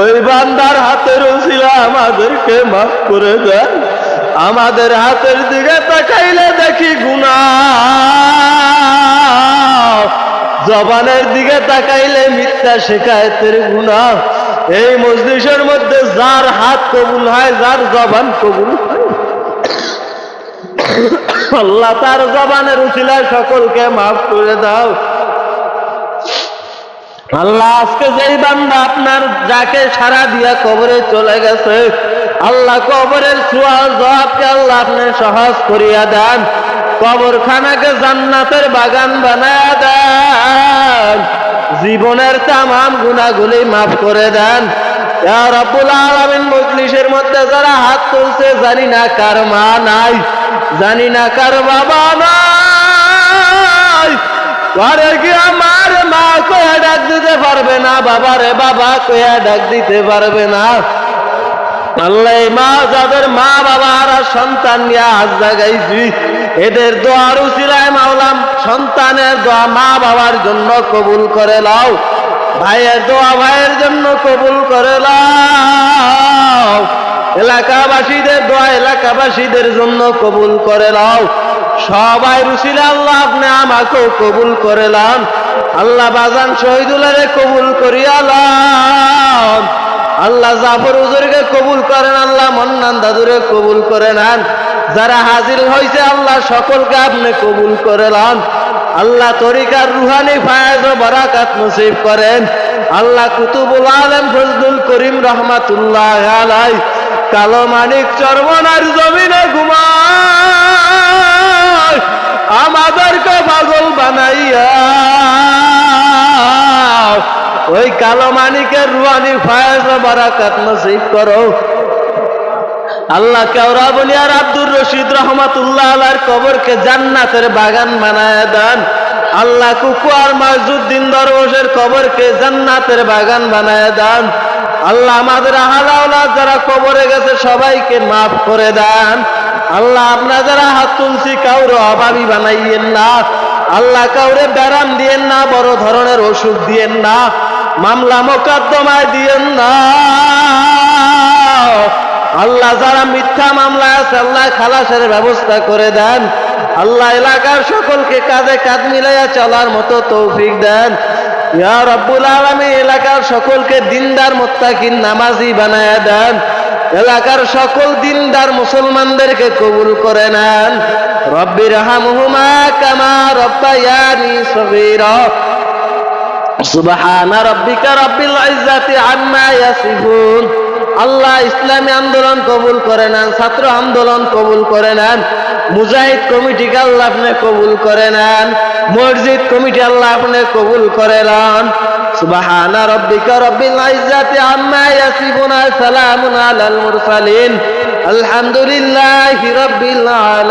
ওই বান্দার হাতের ছিল আমাদেরকে মাফ করে দেন। আমাদের হাতের দিকে তাকাইলে দেখি গুণা জবানের দিকে তাকাইলে মিথ্যা শেখায়তের গুণা এই মজলিসের মধ্যে যার হাত কবুল হয়, যার জবান কবুল হয়। আল্লাহ তার জবানের উচিলায় সকলকে মাফ করে দাও। আল্লাহ, আজকে যেই বান্দা আপনার যাকে সারা দিয়া কবরে চলে গেছে, আল্লাহ কবরের সুয়াল জবাবকে আল্লাহ আপনি সহজ করিয়া দেন, কবরখানাকে জান্নাতের বাগান বানায়া দেন, জীবনের তামাম গুণাগুলি মাফ করে দেন। রব্বুল আলামিন, মজলিসের মধ্যে যারা হাত তুলছে, জানি না কার মা নাই, জানি না কার বাবা নাই। ঘরে গিয়ে আমার মা কয়া পারবে না বাবা রে বাবা কয়া ডাক দিতে পারবে না। আল্লাহ মা, যাদের মা বাবা আর সন্তান নিয়ে হাত জাগাইছি, এদের দোয়ার উচিলায় মাওলাম সন্তানের দোয়া মা বাবার জন্য কবুল করে লাও ভাইয়ের দোয়া ভাইয়ের জন্য কবুল করে লাও এলাকাবাসীদের দোয়া এলাকাবাসীদের জন্য কবুল করে লাও সবাই রুসিলে, আল্লাহ আপনি আমাকেও কবুল করে লান আল্লাহ বাজান শহীদুলারে কবুল করিয়া লান আল্লাহ জাফর হুজুরকে কবুল করেন, আল্লাহ মন্নান দাদুরে কবুল করে নেন। যারা হাজির হয়েছে আল্লাহ সকলকে আপনি কবুল করে লান আল্লাহ তরিকার রুহানি, ফায়জ ও বারাকাত নসিব করেন। আল্লাহ কুতুবুল আলম ফজলুল করিম রহমাতুল্লাহ আলাই কালো মানিক, চরমনার জমিনে ঘুমায়। আমাদেরকে পাগল বানাইয়া ওই কালো মানিকের রুয়ানি ফায়জ বারাকাত নসিব করো। আল্লাহ কেওরা বলিয়ার আব্দুর রশিদ রহমাতুল্লাহ আলার কবরকে জান্নাতের বাগান বানায় দেন। আল্লাহ কুকুয়ার মসজুদ্দিন দরবশের কবরকে জান্নাতের বাগান বানায় দেন। আল্লাহ আমাদের আহালাউলা যারা কবরে গেছে, সবাইকে মাফ করে দেন। আল্লাহ, আপনার যারা হাত তুলছি, কাউরে অভাবী বানাইয়েন না। আল্লাহ, কাউরে ব্যারাম দিয়েন না, বড় ধরনের ওষুধ দিয়েন না, মামলা মোকদ্দমায় দিয়েন না। আল্লাহ, যারা মিথ্যা মামলা আছে, আল্লাহ খালাসের ব্যবস্থা করে দেন। আল্লাহ, এলাকার সকলকে কাঁধে কাঁধ মিলাইয়া চলার মতো তৌফিক দেন। ইয়া রব্বুল আলমী এলাকার সকলকে দিনদার মোত্তাকিন নামাজি বানায়া দেন। এলাকার সকল দিনদার মুসলমানদেরকে কবুল করে নেন। রব্বির হামহুমা কামা রব্বায়ানি সগীরা। সুবহান রব্বিকা রব্বিল ইজ্জাতি আম্মা ইয়াসিফুন। আল্লাহ ইসলামী আন্দোলন কবুল করে নেন, ছাত্র আন্দোলন কবুল করে নেন, মুজাহিদ কমিটিকে আল্লাহ আপনি কবুল করে নেন, মসজিদ কমিটি আল্লাহ আপনি কবুল করে নেন। রব্বিল ইজ্জাতি আম্মা ইয়াসিফুন সালামুন আলাল মুরসালিন। আলহামদুলিল্লাহি রাব্বিল আলামিন।